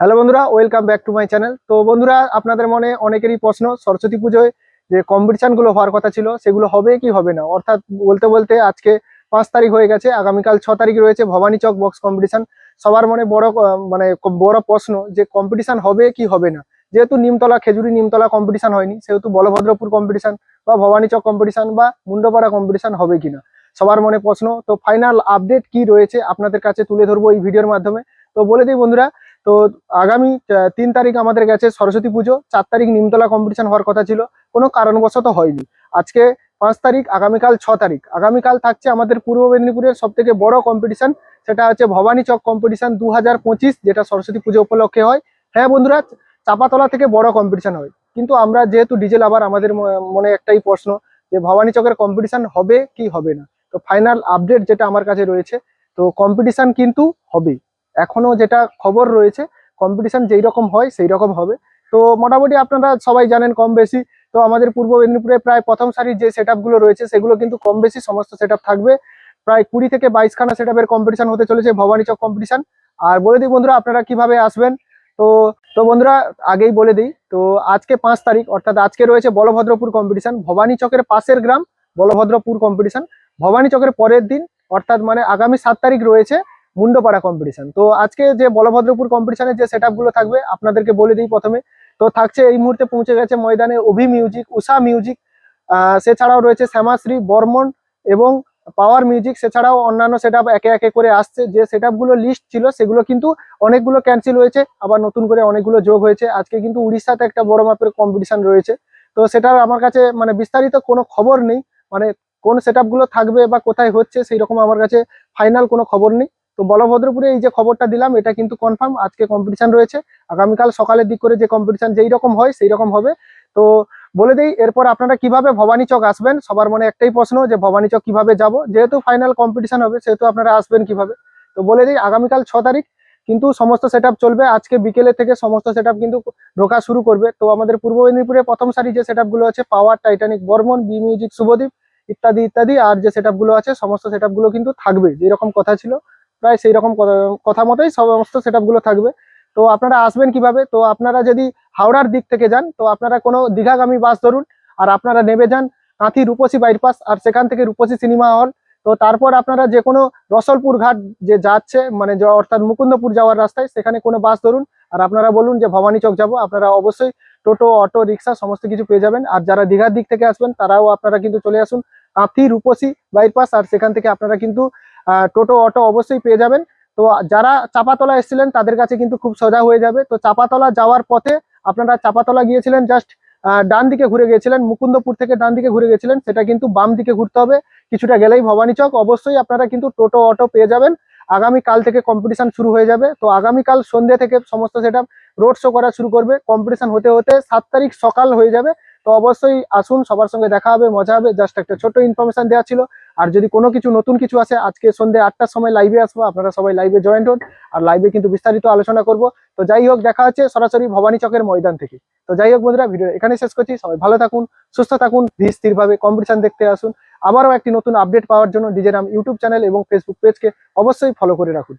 Hello বন্ধুরা welcome back to my channel তো বন্ধুরা, আপনাদের মনে অনেকেরই প্রশ্ন, সরস্বতী পুজোয় যে কম্পিটিশানগুলো হওয়ার কথা ছিল, সেগুলো হবে কি হবে না? অর্থাৎ বলতে বলতে আজকে পাঁচ তারিখ হয়ে গেছে, আগামীকাল ছ তারিখ রয়েছে ভবানী চক বক্স কম্পিটিশন সবার মনে বড় মানে বড় প্রশ্ন যে কম্পিটিশান হবে কি হবে না? যেহেতু নিমতলা, খেজুরি নিমতলা কম্পিটিশান হয়নি, সেহেতু বলভদ্রপুর কম্পিটিশান বা ভবানী চক কম্পিটিশান বা মুন্ডপাড়া কম্পিটিশন হবে কিনা সবার মনে প্রশ্ন। তো ফাইনাল আপডেট কি রয়েছে আপনাদের কাছে তুলে ধরবো এই ভিডিওর মাধ্যমে। তো বলে দিই বন্ধুরা তো আগামী তিন তারিখ আমাদের গেছে সরস্বতী পুজো। চার তারিখ নিমতলা কম্পিটিশন হওয়ার কথা ছিল। কোনো কারণবশত হয়নি। আজকে পাঁচ তারিখ, আগামীকাল ছ তারিখ। আগামীকাল থাকছে আমাদের পূর্ব মেদিনীপুরের সব থেকে বড় কম্পিটিশন সেটা হচ্ছে ভবানী চক কম্পিটিশন দু হাজার পঁচিশ, যেটা সরস্বতী পুজো উপলক্ষে হয়। হ্যাঁ বন্ধুরা, চাপাতলা থেকে বড় কম্পিটিশন হয়। কিন্তু আমরা যেহেতু ডিজেল আবার আমাদের মনে একটাই প্রশ্ন যে ভবানী চকের কম্পিটিশন হবে কি হবে না? তো ফাইনাল আপডেট যেটা আমার কাছে রয়েছে। তো কম্পিটিশন কিন্তু হবে এখনও যেটা খবর রয়েছে কম্পিটিশন যেই রকম হয় সেই রকম হবে। তো মোটামুটি আপনারা সবাই জানেন কম বেশি, তো আমাদের পূর্ব মেদিনীপুরে প্রায় প্রথম সারির যে সেট রয়েছে, সেগুলো কিন্তু কম বেশি সমস্ত সেট থাকবে। প্রায় কুড়ি থেকে বাইশখানা সেট আপের কম্পিটিশন হতে চলেছে, ভবানী চক কম্পিটিশন আর বলে দিই বন্ধুরা, আপনারা কীভাবে আসবেন? তো তো বন্ধুরা, আগেই বলে দিই, তো আজকে পাঁচ তারিখ, অর্থাৎ আজকে রয়েছে বলভদ্রপুর কম্পিটিশান ভবানী চকের পাশের গ্রাম বলভদ্রপুর কম্পিটিশান ভবানী চকের পরের দিন, অর্থাৎ মানে আগামী সাত তারিখ রয়েছে মুন্ডপাড়া কম্পিটিশন তো আজকে যে বলভদ্রপুর কম্পিটিশনের যে সেট থাকবে, আপনাদেরকে বলে দিই প্রথমে। তো থাকছে এই মুহূর্তে পৌঁছে গেছে ময়দানে অভি মিউজিক উষা মিউজিক সেছাড়াও রয়েছে শ্যামাশ্রী, বর্মন এবং পাওয়ার মিউজিক সেছাড়াও অন্যান্য সেট একে একে করে আসছে। যে সেট লিস্ট ছিল, সেগুলো কিন্তু অনেকগুলো ক্যান্সেল হয়েছে, আবার নতুন করে অনেকগুলো যোগ হয়েছে। আজকে কিন্তু উড়িষ্যাতে একটা বড় মাপের কম্পিটিশন রয়েছে। তো সেটার আমার কাছে মানে বিস্তারিত কোনো খবর নেই। মানে কোন সেট থাকবে বা কোথায় হচ্ছে সেই রকম আমার কাছে ফাইনাল কোনো খবর নেই। তো বলভদ্রপুরে এই যে খবরটা দিলাম, এটা কিন্তু কনফার্ম আজকে কম্পিটিশন রয়েছে। আগামীকাল সকালের দিক করে যে কম্পিটিশন যেই রকম হয়, সেই রকম হবে। তো বলে দিই, এরপর আপনারা কীভাবে ভবানী চক আসবেন? সবার মনে একটাই প্রশ্ন যে ভবানী চক কীভাবে যাব? যেহেতু ফাইনাল কম্পিটিশন হবে, সেহেতু আপনারা আসবেন কীভাবে? তো বলে দিই, আগামীকাল ছ তারিখ কিন্তু সমস্ত সেট চলবে। আজকে বিকেলে থেকে সমস্ত সেট কিন্তু ঢোকা শুরু করবে। তো আমাদের পূর্ব মেদিনীপুরে প্রথম সারি যে সেটগুলো আছে power titanic Barman B music Subhadeep ইত্যাদি ইত্যাদি, আর যে সেট আছে, সমস্ত সেট কিন্তু থাকবে। যেরকম কথা ছিল প্রায় সেই রকম কথা- মতোই সমস্ত সেট থাকবে। তো আপনারা আসবেন কীভাবে? তো আপনারা যদি হাওড়ার দিক থেকে যান, তো আপনারা কোনো দীঘাগামী বাস ধরুন, আর আপনারা নেমে যান কাঁথি রূপসী বাইপাস, আর সেখান থেকে রূপসী সিনেমা হল। তো তারপর আপনারা যে কোনো রসলপুর ঘাট যে যাচ্ছে মানে অর্থাৎ মুকুন্দপুর যাওয়ার রাস্তায়, সেখানে কোনো বাস ধরুন, আর আপনারা বলুন যে ভবানী চক যাব, আপনারা অবশ্যই টোটো, অটো, রিক্সা সমস্ত কিছু পেয়ে যাবেন। আর যারা দীঘার দিক থেকে আসবেন, তারাও আপনারা কিন্তু চলে আসুন কাঁথি রূপসী বাইপাস, আর সেখান থেকে আপনারা কিন্তু টোটো, অটো অবশ্যই পেয়ে যাবেন। তো যারা চাপাতলা এসেছিলেন, তাদের কাছে কিন্তু খুব সোজা হয়ে যাবে। তো চাপাতলা যাওয়ার পথে আপনারা চাপাতলা গিয়েছিলেন জাস্ট ডান দিকে ঘুরে গিয়েছিলেন মুকুন্দপুর থেকে ডান দিকে ঘুরে গেছিলেন, সেটা কিন্তু বাম দিকে ঘুরতে হবে। কিছুটা গেলেই ভবানী চক। অবশ্যই আপনারা কিন্তু টোটো, অটো পেয়ে যাবেন। আগামী কাল থেকে কম্পিটিশন শুরু হয়ে যাবে। তো আগামীকাল সন্ধ্যে থেকে সমস্ত সেটা রোড শো করা শুরু করবে। কম্পিটিশন হতে হতে সাত তারিখ সকাল হয়ে যাবে। তো অবশ্যই আসুন, সবার সঙ্গে দেখা হবে, মজা হবে। জাস্ট একটা ছোট ইনফরমেশন দেওয়া ছিল। আর যদি কোনো কিছু নতুন কিছু আসে, আজকে সন্ধ্যে আটটার সময় লাইভে আসব, আপনারা সবাই লাইভে জয়েন্ট হন। আর লাইভে কিন্তু বিস্তারিত আলোচনা করব। তো যাই হোক, দেখা হচ্ছে সরাসরি ভবানী চকের ময়দান থেকে। তো যাই হোক বন্ধুরা ভিডিও এখানে শেষ করছি। সবাই ভালো থাকুন, সুস্থ থাকুন, ধীর স্থিরভাবে কম্পিটিশন দেখতে আসুন। আবারও একটি নতুন আপডেট পাওয়ার জন্য ডিজেরাম ইউটিউব চ্যানেল এবং ফেসবুক পেজকে অবশ্যই ফলো করে রাখুন।